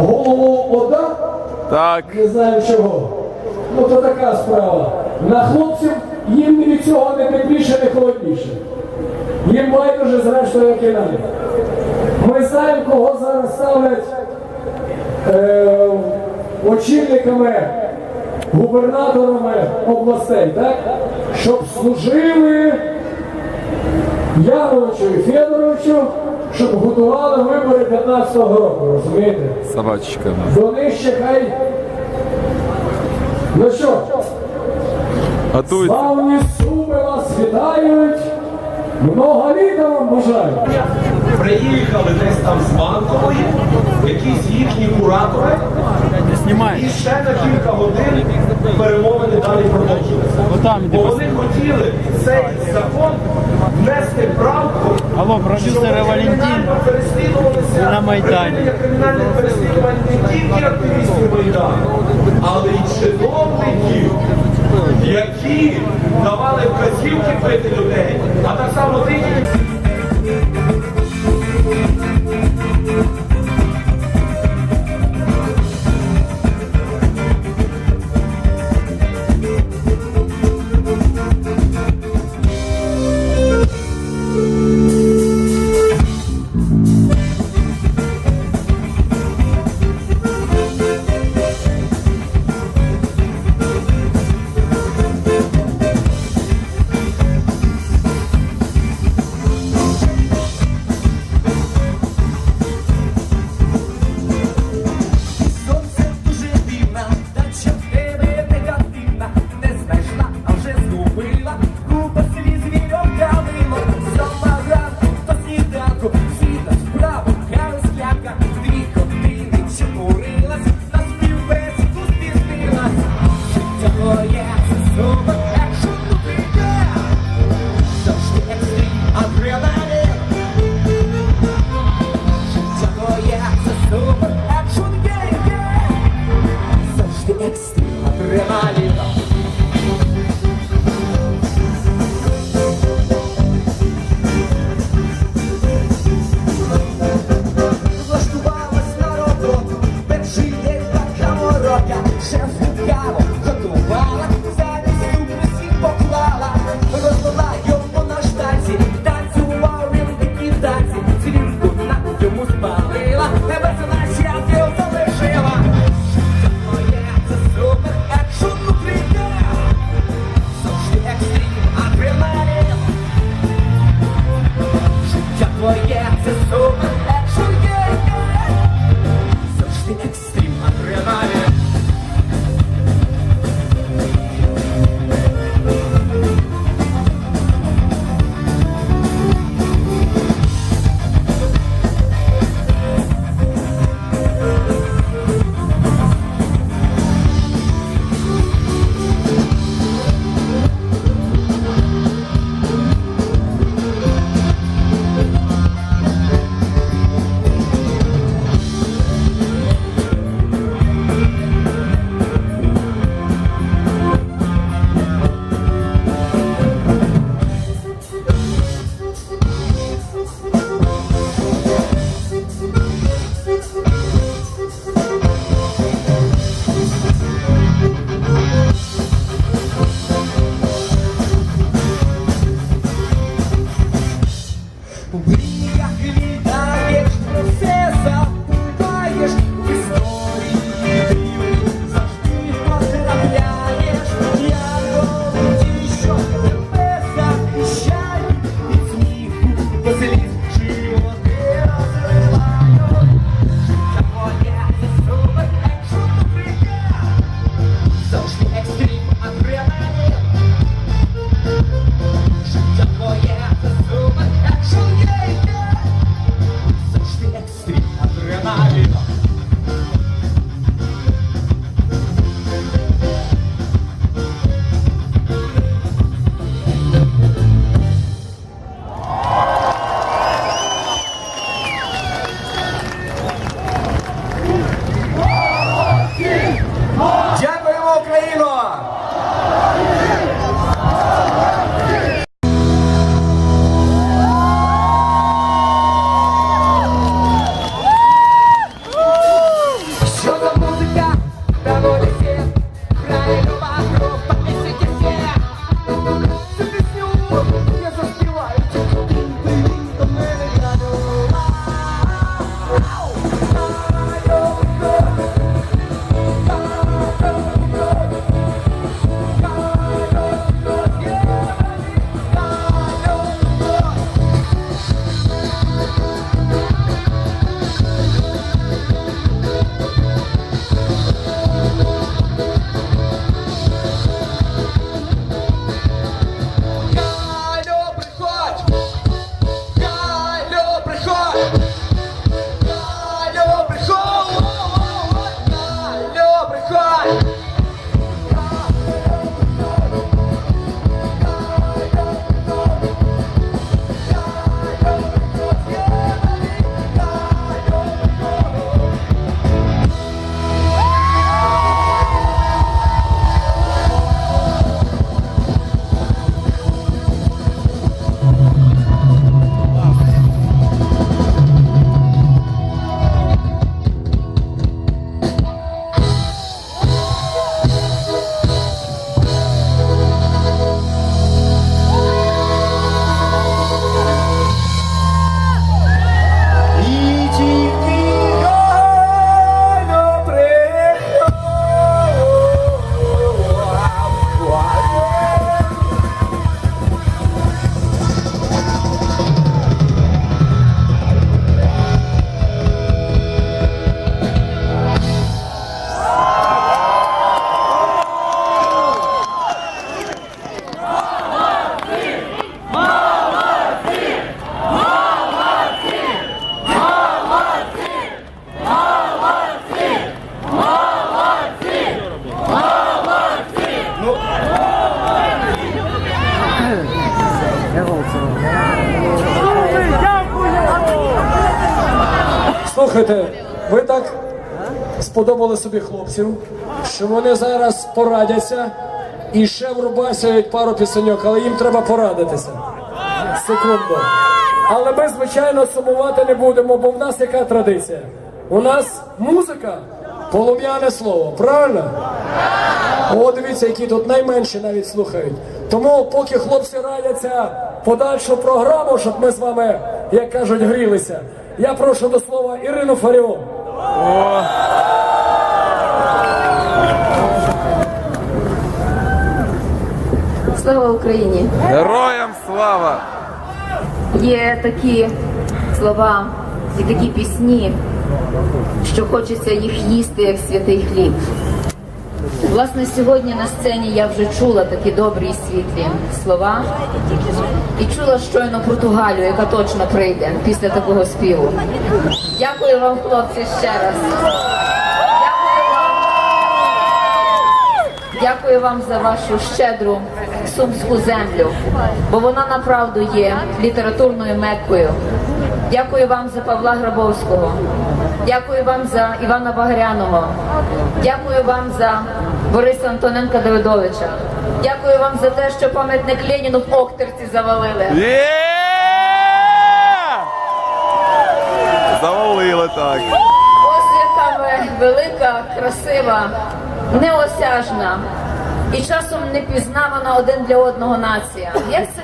голову ОДА, Так. не знаю чого. Ну то така справа. На хлопців їм від цього не тепліше, не холодніше. Їм байдуже зрештою як і нам. Ми знаємо, кого зараз ставлять е, очільниками, губернаторами областей, так? Щоб служили Яновичу і Федоровичу, щоб готували вибори 15-го року, розумієте? Собачка. До них ще хай. Ну що, Готується. славні суми вас вітають. Много літа вам бажаю. Приїхали десь там з банкової, якісь їхні куратори, і ще на кілька годин перемовини далі продовжилися. Бо вони хотіли цей закон внести правку, Алло, продюсери Валентин. на Майдані. припинення кримінальних переслідувань не тільки активістів Майдану, але й чиновників, які давали вказівки бити людей, а так само тих, Слухайте, ви так сподобали собі хлопців, що вони зараз порадяться і ще врубасяють пару пісеньок, але їм треба порадитися. Секунду. Але ми, звичайно, сумувати не будемо, бо в нас яка традиція? У нас музика, полум'яне слово, правильно? О, дивіться, які тут найменші навіть слухають. Тому, поки хлопці радяться подальшу програму, щоб ми з вами, як кажуть, грілися, я прошу до слова Ірину Фаріон. Слава Україні! Героям слава! Є такі слова і такі пісні, що хочеться їх їсти, як святий хліб. Власне, сьогодні на сцені я вже чула такі добрі і світлі слова і чула щойно Португалію, яка точно прийде після такого співу. Дякую вам, хлопці, ще раз. Дякую вам. Дякую вам за вашу щедру сумську землю, бо вона направду є літературною меккою. Дякую вам за Павла Грабовського. Дякую вам за Івана Багряного. Дякую вам за Бориса Антоненка Давидовича. Дякую вам за те, що пам'ятник Леніну в Охтерці завалили. Є! Завалили так. Ось яка ви велика, красива, неосяжна і часом непізнавана один для одного нація. Як це